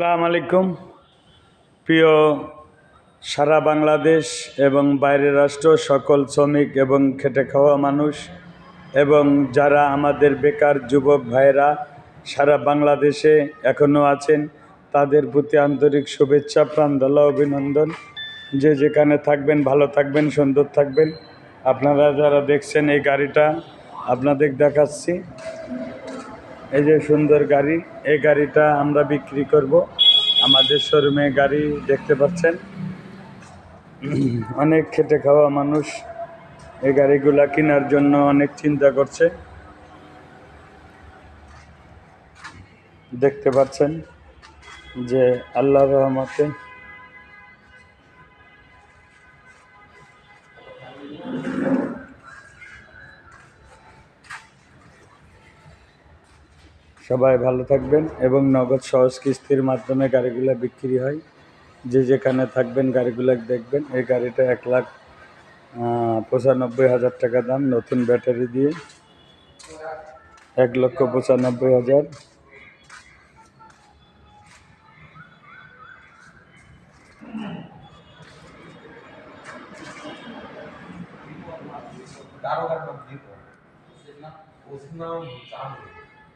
আসসালামু আলাইকুম। প্রিয় সারা বাংলাদেশ এবং বাইরের রাষ্ট্র, সকল শ্রমিক এবং খেটে খাওয়া মানুষ এবং যারা আমাদের বেকার যুবক ভাইয়েরা সারা বাংলাদেশে এখনও আছেন, তাদের প্রতি আন্তরিক শুভেচ্ছা, প্রাণদলা, অভিনন্দন। যে যেখানে থাকবেন, ভালো থাকবেন, সুন্দর থাকবেন। আপনারা যারা দেখছেন এই গাড়িটা, আপনাদের দেখাচ্ছি। এই যে সুন্দর গাড়ি, এই গাড়িটা আমরা বিক্রি করব। আমাদের শোরুমে গাড়ি দেখতে পাচ্ছেন। অনেক খেটে খাওয়া মানুষ এই গাড়িগুলা কেনার জন্য অনেক চিন্তা করছে। দেখতে পাচ্ছেন যে আল্লাহ রহমতে সবাই ভালো থাকবেন এবং নগদ সহজ কিস্তির মাধ্যমে গাড়িগুলো বিক্রি হয়। যে যেখানে থাকবেন গাড়িগুলো দেখবেন। এই গাড়িটা এক লাখ পঁচানব্বই হাজার টাকা দাম, নতুন ব্যাটারি দিয়ে। এক লক্ষ পঁচানব্বই হাজার। দারোগার নাম দীপ ওর নাম চাঁদ